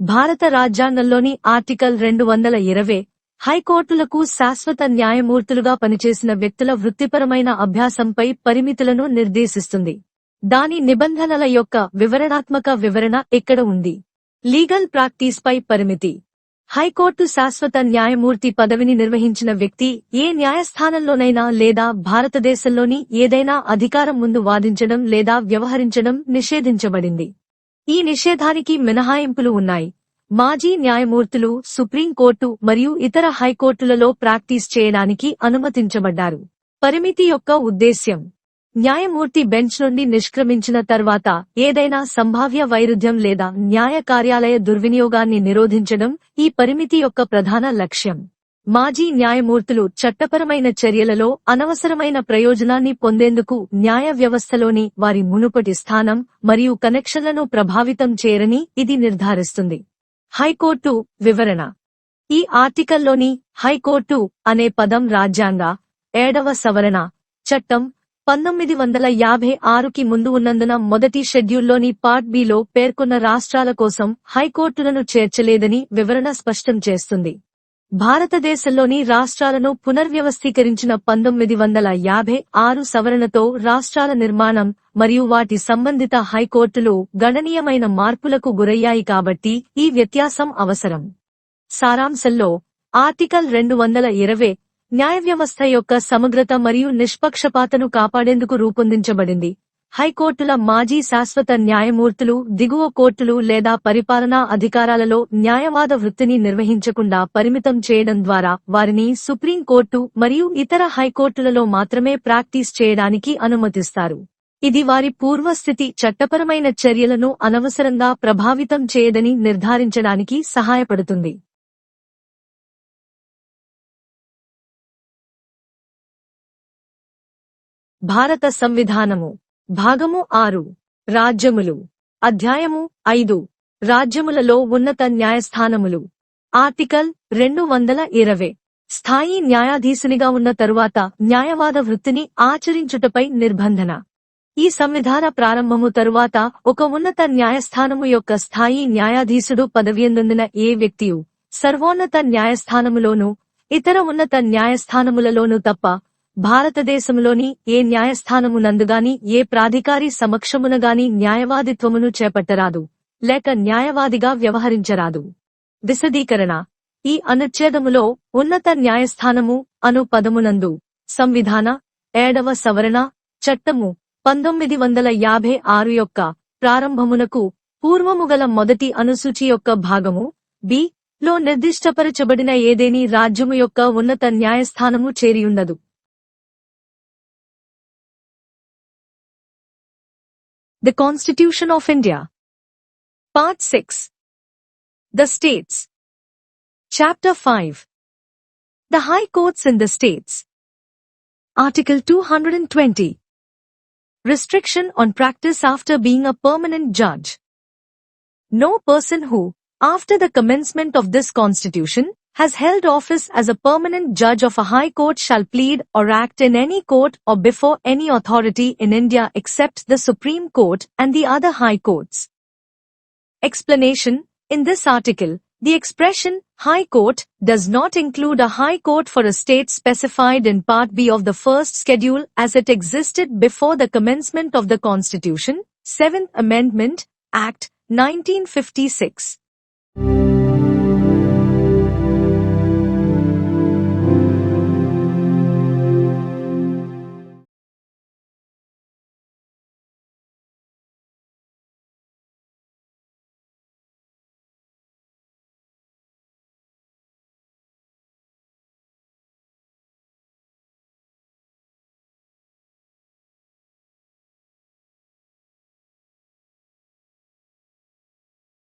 భారత రాజ్యాంగంలోని ఆర్టికల్ రెండు వందల ఇరవై హైకోర్టులకు శాశ్వత న్యాయమూర్తులుగా పనిచేసిన వ్యక్తుల వృత్తిపరమైన అభ్యాసంపై పరిమితులను నిర్దేశిస్తుంది. దాని నిబంధనల యొక్క వివరణాత్మక వివరణ ఇక్కడ ఉంది? లీగల్ ప్రాక్టీస్ పై పరిమితి. హైకోర్టు శాశ్వత న్యాయమూర్తి పదవిని నిర్వహించిన వ్యక్తి ఏ న్యాయస్థానంలోనైనా లేదా భారతదేశంలోని ఏదైనా అధికారం ముందు వాదించడం లేదా వ్యవహరించడం నిషేధించబడింది. ఈ నిషేధానికి మినహాయింపులు ఉన్నాయి. మాజీ న్యాయమూర్తులు సుప్రీంకోర్టు మరియు ఇతర హైకోర్టులలో ప్రాక్టీస్ చేయడానికి అనుమతించబడ్డారు. పరిమితి యొక్క ఉద్దేశ్యం. న్యాయమూర్తి బెంచ్ నుండి నిష్క్రమించిన తర్వాత ఏదైనా సంభావ్య వైరుధ్యం లేదా న్యాయ కార్యాలయ దుర్వినియోగాన్ని నిరోధించడం ఈ పరిమితి యొక్క ప్రధాన లక్ష్యం. మాజీ న్యాయమూర్తులు చట్టపరమైన చర్యలలో అనవసరమైన ప్రయోజనాన్ని పొందేందుకు న్యాయ వ్యవస్థలోని వారి మునుపటి స్థానం మరియు కనెక్షన్లను ప్రభావితం చేయరని ఇది నిర్ధారిస్తుంది. హైకోర్టు వివరణ. ఈ ఆర్టికల్లోని హైకోర్టు అనే పదం రాజ్యాంగ ఏడవ సవరణ చట్టం పంతొమ్మిది వందల యాభై ఆరుకి ముందు ఉన్నందున మొదటి షెడ్యూల్లోని పార్ట్ బిలో పేర్కొన్న రాష్ట్రాల కోసం హైకోర్టులను చేర్చలేదని వివరణ స్పష్టం చేస్తుంది. భారతదేశంలోని రాష్ట్రాలను పునర్వ్యవస్థీకరించిన పంతొమ్మిది వందల యాభై ఆరు సవరణతో రాష్ట్రాల నిర్మాణం మరియు వాటి సంబంధిత హైకోర్టులు గణనీయమైన మార్పులకు గురయ్యాయి కాబట్టి ఈ వ్యత్యాసం అవసరం. సారాంశంలో ఆర్టికల్ రెండు వందల ఇరవై న్యాయవ్యవస్థ యొక్క సమగ్రత మరియు నిష్పక్షపాతను కాపాడేందుకు రూపొందించబడింది. హైకోర్టుల మాజీ శాశ్వత న్యాయమూర్తులు దిగువ కోర్టులు లేదా పరిపాలనా అధికారాలలో న్యాయవాద వృత్తిని నిర్వహించకుండా పరిమితం చేయడం ద్వారా వారిని సుప్రీంకోర్టు మరియు ఇతర హైకోర్టులలో మాత్రమే ప్రాక్టీస్ చేయడానికి అనుమతిస్తారు. ఇది వారి పూర్వస్థితి చట్టపరమైన చర్యలను అనవసరంగా ప్రభావితం చేయదని నిర్ధారించడానికి సహాయపడుతుంది. భారత సంవిధానము భాగము ఆరు. రాజ్యములు. అధ్యాయము ఐదు. రాజ్యములలో ఉన్నత న్యాయస్థానములు. ఆర్టికల్ రెండు వందల ఇరవై. స్థాయి న్యాయాధీశునిగా ఉన్న తరువాత న్యాయవాద వృత్తిని ఆచరించుటపై నిర్బంధన. ఈ సంవిధాన ప్రారంభము తరువాత ఒక ఉన్నత న్యాయస్థానము యొక్క స్థాయి న్యాయాధీశుడు పదవియందుందిన ఏ వ్యక్తియు సర్వోన్నత న్యాయస్థానములోనూ ఇతర ఉన్నత న్యాయస్థానములలోనూ తప్ప భారతదేశంలోని ఏ న్యాయస్థానమునందుగాని ఏ ప్రాధికారి సమక్షమునగాని న్యాయవాదిత్వమును చేపట్టరాదు లేక న్యాయవాదిగా వ్యవహరించరాదు. విశదీకరణ. ఈ అనుచ్ఛేదములో ఉన్నత న్యాయస్థానము అను పదమునందు సంవిధాన ఏడవ సవరణ చట్టము పంతొమ్మిది వందల యాభై ఆరు యొక్క ప్రారంభమునకు పూర్వముగల మొదటి అనుసూచి యొక్క భాగము బి లో నిర్దిష్టపరచబడిన ఏదేని రాజ్యము యొక్క ఉన్నత న్యాయస్థానము చేరియున్నదు The Constitution of India. Part 6. The States. Chapter 5. The High Courts in the States. Article 220. Restriction on practice after being a permanent judge. No person who, after the commencement of this Constitution, has held office as a permanent judge of a high court shall plead or act in any court or before any authority in India except the Supreme Court and the other high courts. Explanation In this article, the expression High Court does not include a High Court for a state specified in Part B of the first schedule as it existed before the commencement of the Constitution, 7th Amendment, Act 1956.